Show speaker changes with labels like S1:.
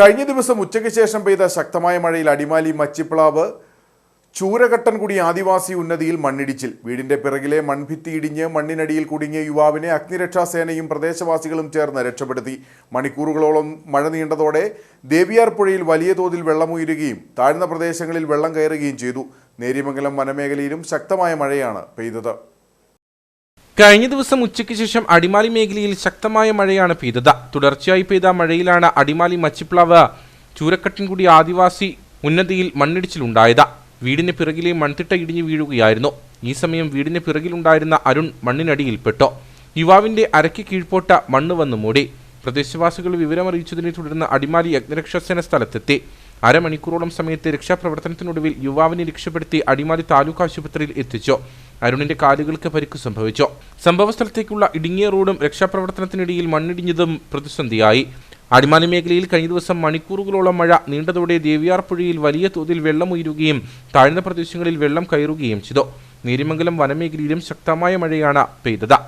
S1: കഴിഞ്ഞ ദിവസം ഉച്ചയ്ക്ക് ശേഷം പെയ്ത ശക്തമായ മഴയിൽ അടിമാലി മച്ചിപ്ലാവ് ചൂരകട്ടൻകുടി ആദിവാസി ഉന്നതിയിൽ മണ്ണിടിച്ചിൽ. വീടിന്റെ പിറകിലെ മൺഭിത്തി ഇടിഞ്ഞ് മണ്ണിനടിയിൽ കുടുങ്ങിയ യുവാവിനെ അഗ്നിരക്ഷാസേനയും പ്രദേശവാസികളും ചേർന്ന് രക്ഷപ്പെടുത്തി. മണിക്കൂറുകളോളം മഴ നീണ്ടതോടെ ദേവിയാർ പുഴയിൽ വലിയ തോതിൽ വെള്ളമുയരുകയും താഴ്ന്ന പ്രദേശങ്ങളിൽ വെള്ളം കയറുകയും ചെയ്തു. നേര്യമംഗലം വനമേഖലയിലും ശക്തമായ മഴയാണ് പെയ്തത്.
S2: കഴിഞ്ഞ ദിവസം ഉച്ചയ്ക്ക് ശേഷം അടിമാലി മേഖലയിൽ ശക്തമായ മഴയാണ് പെയ്തത്. തുടർച്ചയായി പെയ്ത മഴയിലാണ് അടിമാലി മച്ചിപ്ലാവ് ചൂരക്കട്ടൻകുടി ആദിവാസി ഉന്നതിയിൽ മണ്ണിടിച്ചിലുണ്ടായത്. വീടിന് പിറകിലെ മൺതിട്ട ഇടിഞ്ഞു വീഴുകയായിരുന്നു. ഈ സമയം വീടിന് പിറകിലുണ്ടായിരുന്ന അരുൺ മണ്ണിനടിയിൽപ്പെട്ടു. യുവാവിന്റെ അരയ്ക്ക് കീഴ്പോട്ട മണ്ണ് വന്നു മൂടി. പ്രദേശവാസികൾ വിവരമറിയിച്ചതിനെ തുടർന്ന് അടിമാലി അഗ്നിരക്ഷാസേന സ്ഥലത്തെത്തി. അരമണിക്കൂറോളം സമയത്തെ രക്ഷാപ്രവർത്തനത്തിനൊടുവിൽ യുവാവിനെ രക്ഷപ്പെടുത്തി അടിമാലി താലൂക്ക് ആശുപത്രിയിൽ എത്തിച്ചു. അരുണിന്റെ കാലുകൾക്ക് പരിക്ക് സംഭവിച്ചു. സംഭവസ്ഥലത്തേക്കുള്ള ഇടുങ്ങിയ റോഡും രക്ഷാപ്രവർത്തനത്തിനിടയിൽ മണ്ണിടിഞ്ഞതും പ്രതിസന്ധിയായി. അടിമാലി മേഖലയിൽ കഴിഞ്ഞ ദിവസം മണിക്കൂറുകളോളം മഴ നീണ്ടതോടെ ദേവിയാർ പുഴയിൽ വലിയ തോതിൽ വെള്ളം ഉയരുകയും താഴ്ന്ന പ്രദേശങ്ങളിൽ വെള്ളം കയറുകയും ചെയ്തു. നീരിമംഗലം വനമേഖലയിലും ശക്തമായ മഴയാണ് പെയ്തത്.